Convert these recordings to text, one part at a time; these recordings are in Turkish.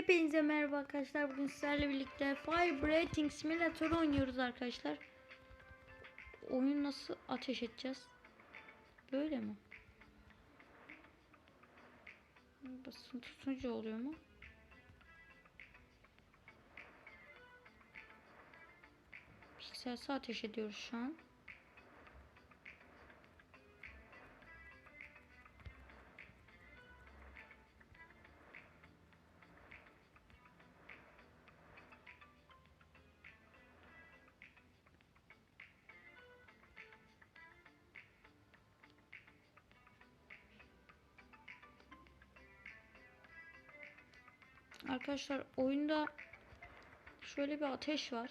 Hepinize merhaba arkadaşlar. Bugün sizlerle birlikte Fire Breathing Simulator oynuyoruz arkadaşlar. Oyun nasıl ateş edeceğiz? Böyle mi? Basın tutunca oluyor mu? Pikselse ateş ediyoruz şu an. Arkadaşlar oyunda şöyle bir ateş var.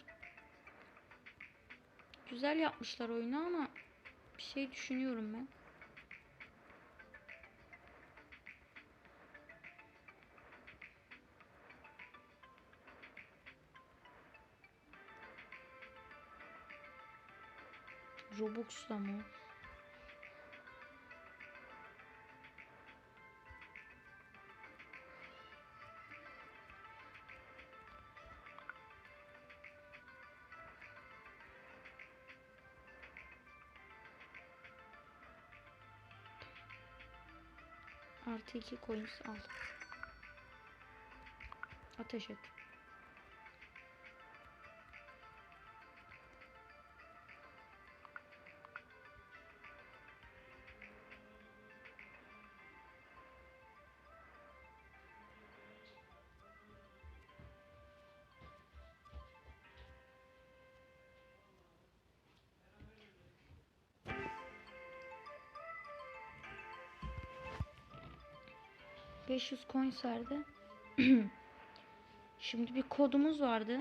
Güzel yapmışlar oyunu ama bir şey düşünüyorum ben. Robux'la mı? Artı iki coins al. Ateş et. ...500 coins verdi. Şimdi bir kodumuz vardı.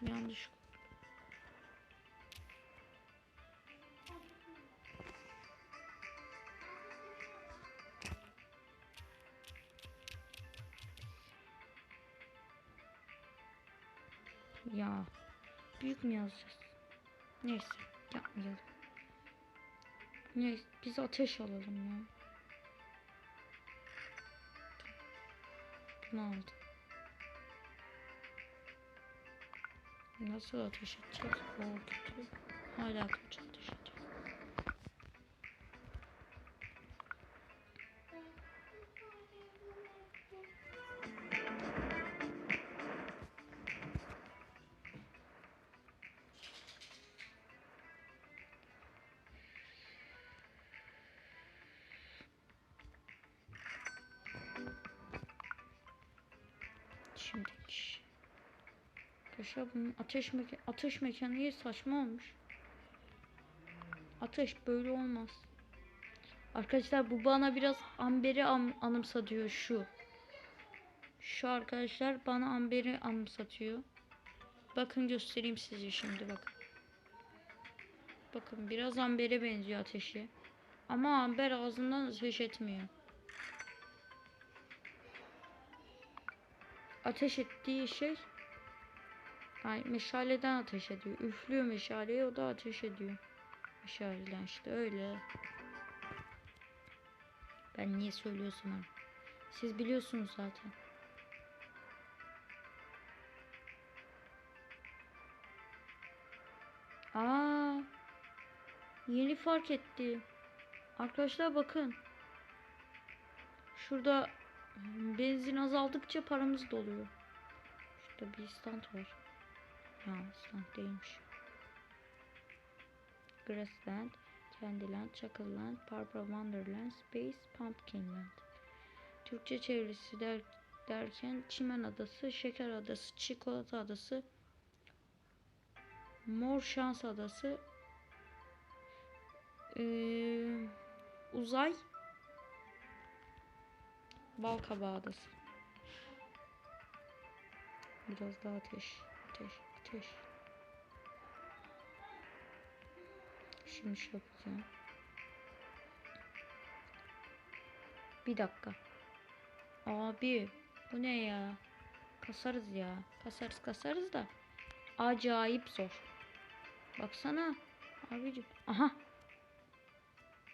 Yanlış. Ya büyük mü yazacağız? Neyse yapmayalım. Neyse biz ateş alalım ya. Bunu aldım. Nasıl ateş edeceğiz? O kötü. Hala ateş edeceğiz. Şimdi Arkadaşlar bunun ateş mekan ateş mekaniği saçma olmuş. Ateş böyle olmaz. Arkadaşlar bu bana biraz Amber'i an anımsatıyor şu. Şu arkadaşlar bana Amber'i anımsatıyor. Bakın göstereyim size şimdi bakın. Bakın biraz Amber'e benziyor ateşi. Ama Amber ağzından ateş etmiyor. Ateş ettiği şey Ay meşaleden ateş ediyor. Üflüyor meşaleyi o da ateş ediyor. Meşaleden işte öyle. Ben niye söylüyorsam onu. Siz biliyorsunuz zaten. Aa, yeni fark ettim. Arkadaşlar bakın. Şurada benzin azaldıkça paramız doluyor. Şurada bir stand var. Ya stand değilmiş. Grassland, Candyland, Chuckleland, Purple Wonderland, Space, Pumpkinland. Türkçe çevresi der, derken Çimen Adası, Şeker Adası, Çikolata Adası, Mor Şans Adası, ee, Uzay, Balkabağı Adası. Biraz daha ateş, ateş, ateş. Şimdi şey yapacağım. Bir dakika. Abi Bu ne ya? Kasarız ya. Kasarız kasarız da. Acayip zor. Baksana. Abicim. Aha.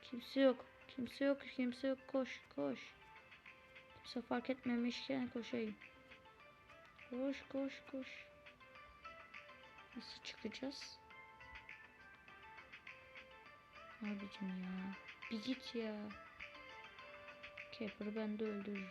Kimse yok. Kimse yok. Kimse yok. Koş koş. Kimse fark etmemişken koşayım. Koş koş koş. Nasıl çıkacağız? Abicim ya. Bir git ya. Keeper'ı ben de öldürürüm.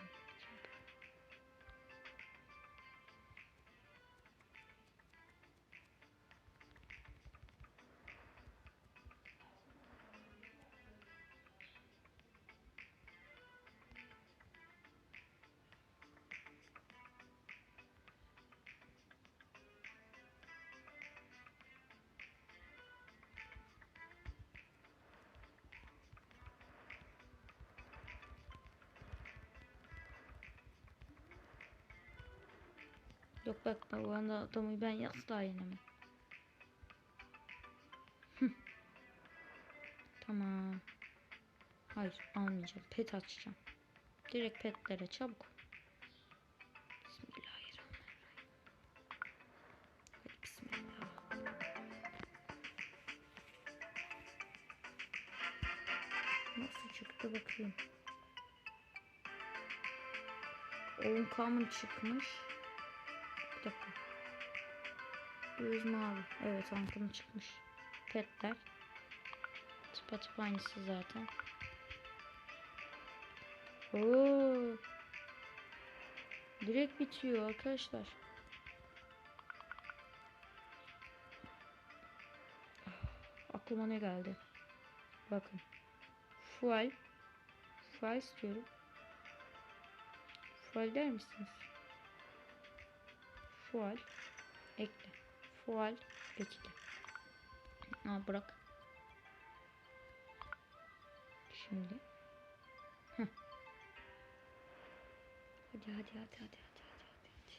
Yok bak bak o anda adamı ben asla yenemem. Tamam. Hayır almayacağım. Pet açacağım. Direkt petlere çabuk. Bismillahirrahmanirrahim. Nasıl çıktı bakayım. 10 kamın çıkmış. Dakika. Göz mavi. Evet ankım çıkmış. Petler. Tıpatıp aynısı zaten. Oo. Direkt bitiyor arkadaşlar. Aklıma ne geldi? Bakın. Fuel. Fuel istiyorum. Fuel der misiniz? Fuel. Ekle. Fuel. Ekle. Aa, bırak. Şimdi. Heh. Hadi hadi hadi hadi hadi hadi. hadi.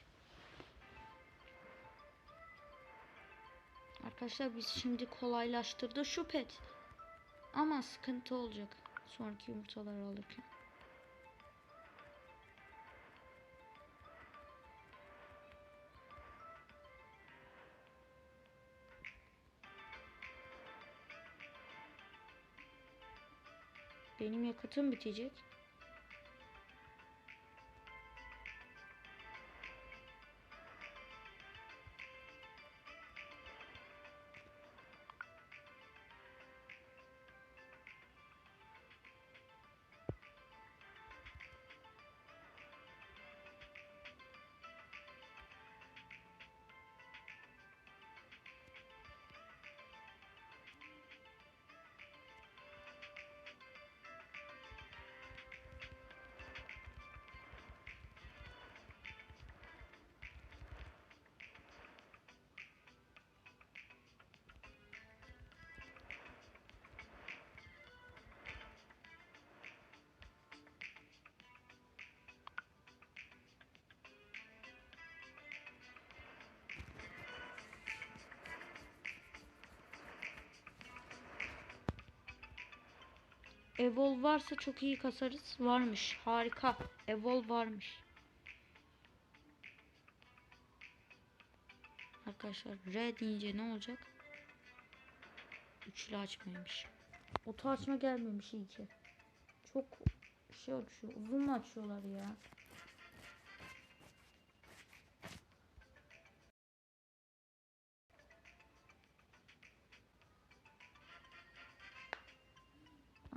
Arkadaşlar biz şimdi kolaylaştırdı şu pet. Ama sıkıntı olacak. Sonraki yumurtaları alırken. Benim yakıtım bitecek. Evol varsa çok iyi kasarız. Varmış. Harika. Evol varmış. Arkadaşlar R deyince ne olacak? Üçlü açmaymış. Oto açma gelmemiş iyice. Çok şey açıyor. Uzun mu açıyorlar ya?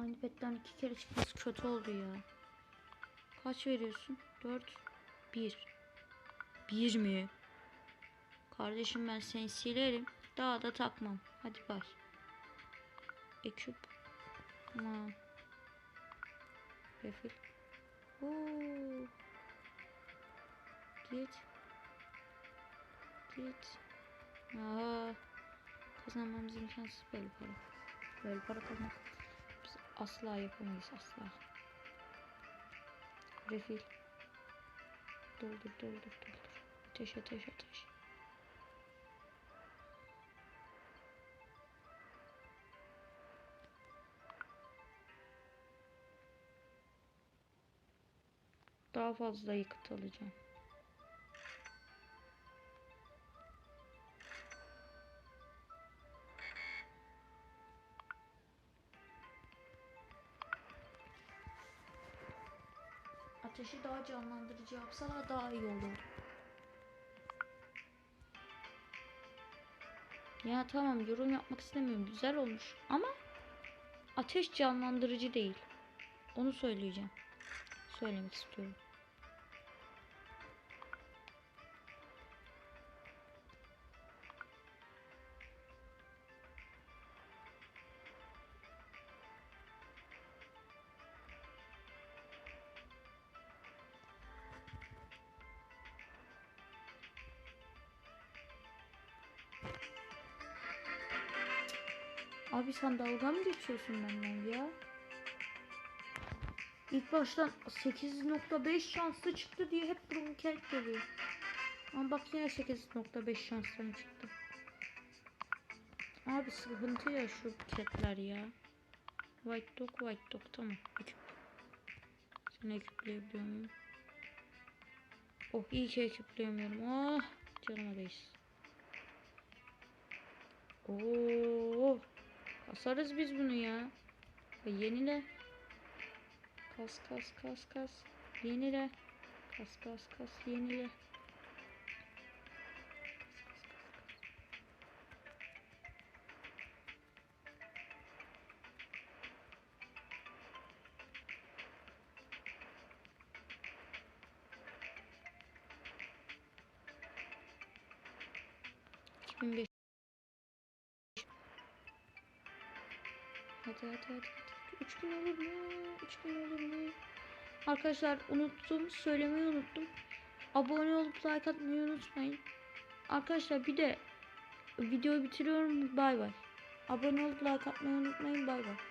Aynı petten iki kere çıkması kötü oldu ya. Kaç veriyorsun? 4 1 1 mi? Kardeşim ben seni silerim. Daha da takmam. Hadi bay. Ekip. Tamam. Refil. Oo. Git. Git. Aa. Kazanmamız imkansız böyle para. Böyle para kazanmak. Asla yapamayız asla. Refil. Doldur doldur doldur. Ateş ateş ateş. daha fazla yakıt alacağım. Canlandırıcı yapsalar daha iyi olur. Ya tamam yorum yapmak istemiyorum. Güzel olmuş ama ateş canlandırıcı değil. Onu söyleyeceğim. Söylemek istiyorum. Abi sen dalga mı geçiyorsun benden ya? İlk baştan 8.5 şanslı çıktı diye hep bronket geliyor. Ama bak yine 8.5 şanslı çıktı. Abi sıkıntı ya şu ketler ya. White dog, white dog tamam. Ekip. Seni ekipleyebiliyor muyum? Oh iyi ki ekipleyemiyorum. Oh canıma. Oo, kasarız biz bunu ya. Ve yenile. Kas kas kas kas. Yenile. Kas kas kas yenile. Hadi hadi hadi. hadi. Üç gün olur mu? Üç gün olur mu? Arkadaşlar unuttum. Söylemeyi unuttum. Abone olup like atmayı unutmayın. Arkadaşlar bir de videoyu bitiriyorum. Bay bay. Abone olup like atmayı unutmayın. Bay bay.